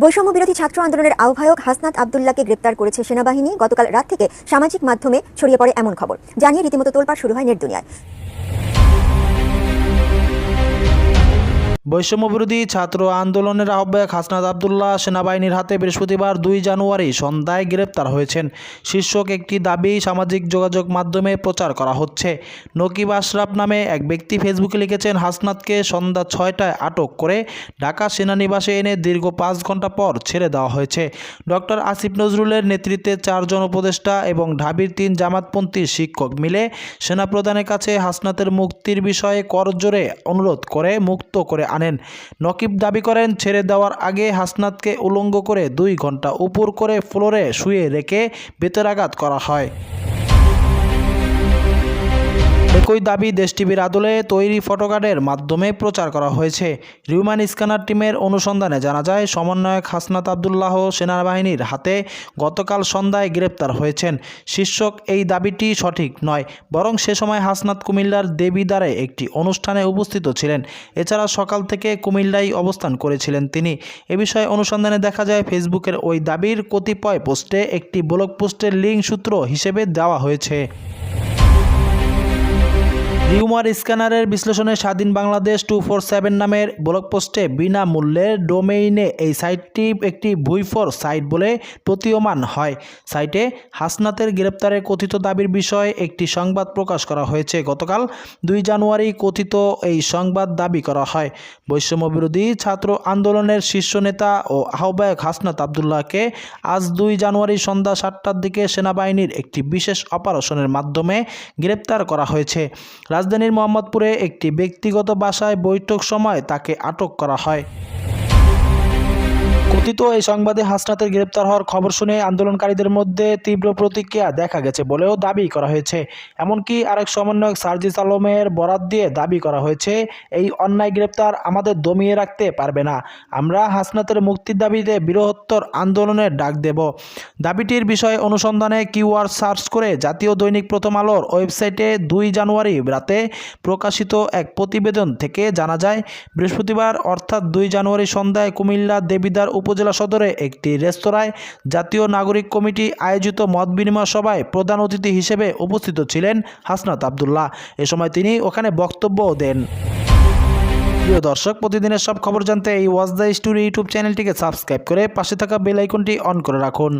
বৈষম্য বিরোধী ছাত্র আন্দোলনের আহ্বায়ক হাসনাত আবদুল্লাহকে গ্রেপ্তার করেছে সেনাবাহিনী। গতকাল রাত থেকে সামাজিক মাধ্যমে ছড়িয়ে পড়ে এমন খবর। জানিয়ে রীতিমতো তোলপাড় শুরু হয় নেট দুনিয়ায়। বৈষম্য বিরোধী ছাত্র আন্দোলনের আহ্বায়ক হাসনাত আবদুল্লাহ সেনাবাহিনীর হাতে বৃহস্পতিবার দুই জানুয়ারি সন্ধ্যায় গ্রেপ্তার হয়েছেন। শীর্ষক একটি দাবি সামাজিক যোগাযোগ মাধ্যমে প্রচার করা হচ্ছে। নকিব আশরাফ নামে এক ব্যক্তি ফেসবুকে লিখেছেন, হাসনাতকে সন্ধ্যা ছয়টায় আটক করে ঢাকা সেনানিবাসে এনে দীর্ঘ পাঁচ ঘণ্টা পর ছেড়ে দেওয়া হয়েছে। ডক্টর আসিফ নজরুলের নেতৃত্বে চারজন উপদেষ্টা এবং ঢাবির তিন জামাতপন্থী শিক্ষক মিলে সেনাপ্রধানের কাছে হাসনাতের মুক্তির বিষয়ে করজোরে অনুরোধ করে মুক্ত করে আনেন। নকিব দাবি করেন, ছেড়ে দেওয়ার আগে হাসনাতকে উলঙ্গ করে দুই ঘণ্টা উপর করে ফ্লোরে শুয়ে রেখে বেতরাঘাত করা হয়। একই দাবি দেশ টিভির আদলে তৈরি ফটোকার্ডের মাধ্যমে প্রচার করা হয়েছে। রিউম্যান স্ক্যানার টিমের অনুসন্ধানে জানা যায়, সমন্বয়ক হাসনাত আবদুল্লাহ সেনাবাহিনীর হাতে গতকাল সন্ধ্যায় গ্রেপ্তার হয়েছেন। শীর্ষক এই দাবিটি সঠিক নয়, বরং সে সময় হাসনাত কুমিল্লার দেবীদ্বারে একটি অনুষ্ঠানে উপস্থিত ছিলেন। এছাড়া সকাল থেকে কুমিল্লায় অবস্থান করেছিলেন তিনি। এ বিষয়ে অনুসন্ধানে দেখা যায়, ফেসবুকের ওই দাবির কতিপয় পোস্টে একটি ব্লগ পোস্টের লিঙ্ক সূত্র হিসেবে দেওয়া হয়েছে। রিউমার স্ক্যানারের বিশ্লেষণে Swadhin Bangladesh two four seven নামের ব্লগ পোস্টে বিনামূল্যে ডোমেইনে এই সাইটটি একটি ভুইফোর সাইট বলে প্রতীয়মান হয়। সাইটে হাসনাতের গ্রেপ্তারের কথিত দাবির বিষয়ে একটি সংবাদ প্রকাশ করা হয়েছে। গতকাল দুই জানুয়ারি কথিত এই সংবাদ দাবি করা হয়। বৈষম্য বিরোধী ছাত্র আন্দোলনের শীর্ষ নেতা ও আহ্বায়ক হাসনাত আবদুল্লাহকে আজ দুই জানুয়ারি সন্ধ্যা সাতটার দিকে সেনাবাহিনীর একটি বিশেষ অপারেশনের মাধ্যমে গ্রেপ্তার করা হয়েছে। রাজধানীর মোহাম্মদপুরে একটি ব্যক্তিগত বাসায় বৈঠক সময় তাকে আটক করা হয়। কথিত, এই সংবাদে হাসনাতের গ্রেপ্তার হওয়ার খবর শুনে আন্দোলনকারীদের মধ্যে তীব্র প্রতিক্রিয়া দেখা গেছে বলেও দাবি করা হয়েছে। এমনকি আরেক সমন্বয়ক সার্জিস আলমের বরাত দিয়ে দাবি করা হয়েছে, এই অন্যায় গ্রেপ্তার আমাদের দমিয়ে রাখতে পারবে না। আমরা হাসনাতের মুক্তির দাবিতে বৃহত্তর আন্দোলনের ডাক দেব। দাবিটির বিষয়ে অনুসন্ধানে কিউআর সার্চ করে জাতীয় দৈনিক প্রথম আলোর ওয়েবসাইটে দুই জানুয়ারি রাতে প্রকাশিত এক প্রতিবেদন থেকে জানা যায়, বৃহস্পতিবার অর্থাৎ দুই জানুয়ারি সন্ধ্যায় কুমিল্লা দেবিদার উপজেলা সদরে একটি রেস্তোরাঁয় জাতীয় নাগরিক কমিটি আয়োজিত মত বিনিময় সভায় প্রধান অতিথি হিসেবে উপস্থিত ছিলেন হাসনাত আবদুল্লাহ। এ সময় তিনি ওখানে বক্তব্যও দেন। প্রিয় দর্শক, প্রতিদিনের সব খবর জানতে এই ওয়াজ দ্য স্টোরি ইউটিউব চ্যানেলটিকে সাবস্ক্রাইব করে পাশে থাকা বেল আইকনটি অন করে রাখুন।